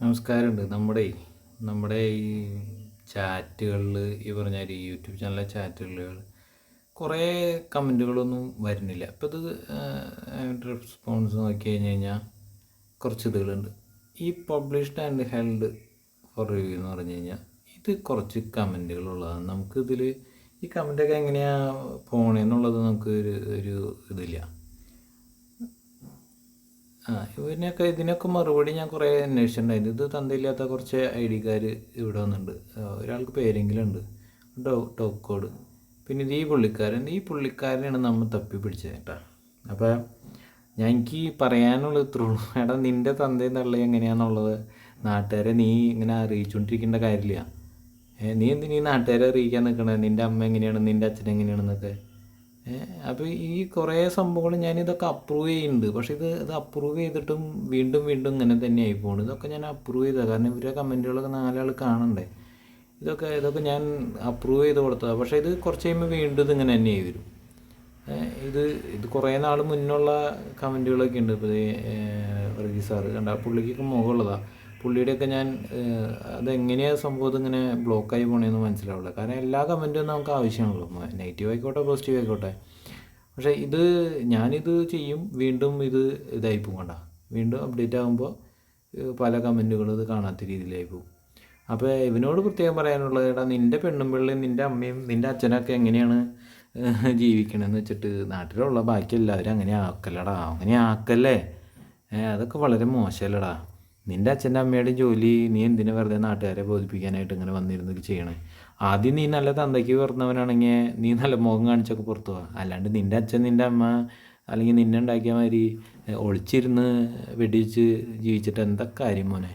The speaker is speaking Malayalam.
നമസ്കാരമുണ്ട്. നമ്മുടെ നമ്മുടെ ഈ ചാറ്റുകളിൽ ഈ പറഞ്ഞ ഈ യൂട്യൂബ് ചാനലിലെ ചാറ്റുകളിൽ കുറേ കമന്റുകളൊന്നും വരുന്നില്ല. അപ്പോൾ ഇത് റെസ്പോൺസ് നോക്കി കഴിഞ്ഞ് കഴിഞ്ഞാൽ കുറച്ച് ഇതുകളുണ്ട്. ഈ published and held for review എന്ന് പറഞ്ഞു കഴിഞ്ഞാൽ ഇത് കുറച്ച് കമന്റുകളുള്ളതാണ്. നമുക്കിതിൽ ഈ കമന്റൊക്കെ എങ്ങനെയാണ് പോണേന്നുള്ളത് നമുക്ക് ഒരു ഒരു ഇതില്ല. ആ ഇതിനൊക്കെ ഇതിനൊക്കെ മറുപടി ഞാൻ കുറേ അന്വേഷിച്ചിട്ടുണ്ടായിരുന്നു. ഇത് തന്തയില്ലാത്ത കുറച്ച് ഐ ഡിക്കാർ ഇവിടെ വന്നിട്ടുണ്ട്. ഒരാൾക്ക് പേരെങ്കിലും ഉണ്ട് ടോപ്പ് കോഡ് പിന്നെ ഇത് ഈ പുള്ളിക്കാരൻ. ഈ പുള്ളിക്കാരനെയാണ് നമ്മൾ തപ്പി പിടിച്ചത് കേട്ടോ. അപ്പോൾ ഞാൻ എനിക്ക് പറയാനുള്ള ഇത്രയുള്ളൂ എടാ നിന്റെ തന്തയും തള്ളി എങ്ങനെയാണെന്നുള്ളത് നാട്ടുകാരെ നീ ഇങ്ങനെ അറിയിച്ചുകൊണ്ടിരിക്കേണ്ട കാര്യമില്ല. നീ എന്തിനീ നാട്ടുകാരെ അറിയിക്കാൻ നിൽക്കണേ? നിന്റെ അമ്മ എങ്ങനെയാണ്? നിന്റെ അച്ഛൻ എങ്ങനെയാണെന്നൊക്കെ. അപ്പോൾ ഈ കുറേ സംഭവങ്ങൾ ഞാനിതൊക്കെ അപ്രൂവ് ചെയ്യുന്നുണ്ട്. പക്ഷേ ഇത് ഇത് അപ്രൂവ് ചെയ്തിട്ടും വീണ്ടും വീണ്ടും ഇങ്ങനെ തന്നെ പോകുന്നു ഇതൊക്കെ ഞാൻ അപ്രൂവ് ചെയ്തതാണ് കാരണം ഇവരെ കമന്റുകളൊക്കെ നാലാൾ കാണണ്ടേ? ഇതൊക്കെ ഇതൊക്കെ ഞാൻ അപ്രൂവ് ചെയ്ത് കൊടുത്തതാണ് പക്ഷേ ഇത് കുറച്ച് കഴിയുമ്പോൾ വീണ്ടും ഇങ്ങനെ ആയി വരും. ഇത് ഇത് കുറേ നാൾ മുന്നുള്ള കമന്റുകളൊക്കെ ഉണ്ട്. ഇപ്പോൾ റജി സാറ് കണ്ട പുള്ളിക്കൊക്കെ മുഖമുള്ളതാണ് പുള്ളിയുടെയൊക്കെ ഞാൻ അതെങ്ങനെയാണ് സംഭവം ബ്ലോക്ക് ബ്ലോക്കായി പോണേന്ന് മനസ്സിലാവില്ല കാരണം എല്ലാ കമന്റും നമുക്ക് ആവശ്യമാണല്ലോ. നെഗറ്റീവ് ആയിക്കോട്ടെ പോസിറ്റീവ് ആയിക്കോട്ടെ. പക്ഷേ ഇത് ഞാനിത് ചെയ്യും വീണ്ടും ഇത് ഇതായി പോകണ്ട വീണ്ടും അപ്ഡേറ്റ് ആകുമ്പോൾ പല കമന്റുകളും ഇത് കാണാത്ത രീതിയിലായി പോകും അപ്പോൾ ഇവനോട് പ്രത്യേകം പറയാനുള്ളത് എടാ നിന്റെ പെണ്ണും പിള്ളയും നിന്റെ അമ്മയും നിന്റെ അച്ഛനൊക്കെ എങ്ങനെയാണ് ജീവിക്കണമെന്ന് വെച്ചിട്ട് നാട്ടിലുള്ള ബാക്കി എല്ലാവരും അങ്ങനെ ആക്കല്ലടാ അങ്ങനെ ആക്കല്ലേ? അതൊക്കെ വളരെ മോശമല്ലടാ. നിന്റെ അച്ഛന്റെ അമ്മയുടെ ജോലി നീ എന്തിനു വെറുതെ നാട്ടുകാരെ ബോധിപ്പിക്കാനായിട്ട് ഇങ്ങനെ വന്നിരുന്നത് ചെയ്യണേ? ആദ്യം നീ നല്ല തന്തയ്ക്ക് പിറന്നവനാണെങ്കിൽ നീ നല്ല മുഖം കാണിച്ചൊക്കെ പുറത്തു പോവാ. അല്ലാണ്ട് നിന്റെ അച്ഛൻ നിന്റെ അമ്മ അല്ലെങ്കിൽ നിന്നെ ഉണ്ടാക്കിയ മാതിരി ഒളിച്ചിരുന്ന് വെടിവെച്ച് ജീവിച്ചിട്ട് എന്താ കാര്യം മോനെ?